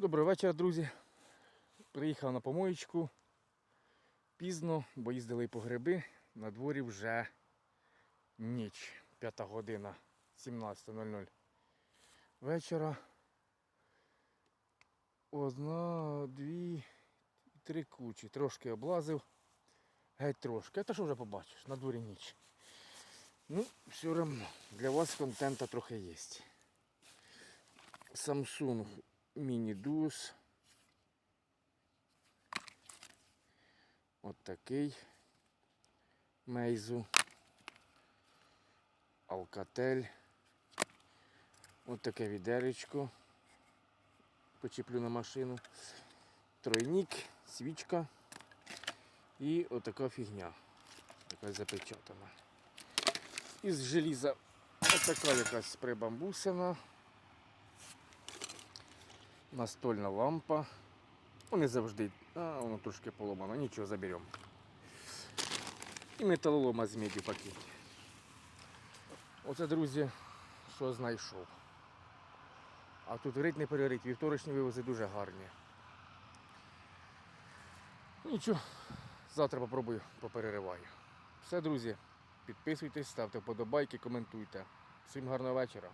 Добрий вечір, друзі. Приїхав на помоєчку. Пізно, бо їздили по гриби. На дворі вже ніч, п'ята година, 17.00 вечора. Одна, дві, три кучі. Трошки облазив. Геть трошки. А то що вже побачиш, на дворі ніч. Ну, все одно, для вас контента трохи є. Samsung Duos. От такий. Мейзу. Alcatel. От таке відеречко. Почеплю на машину. Тройник, свічка. І отака фігня. Така запечатана. Із желіза отака якась прибамбусина. Настольна лампа. Вони завжди. А, воно трошки поломано, нічого заберемо. І металолома з меді пакеті. Оце, друзі, що знайшов. А тут рить не перерить, вівторочні вивози дуже гарні. Нічого, завтра попробую поперериваю. Все, друзі, підписуйтесь, ставте вподобайки, коментуйте. Всім гарного вечора.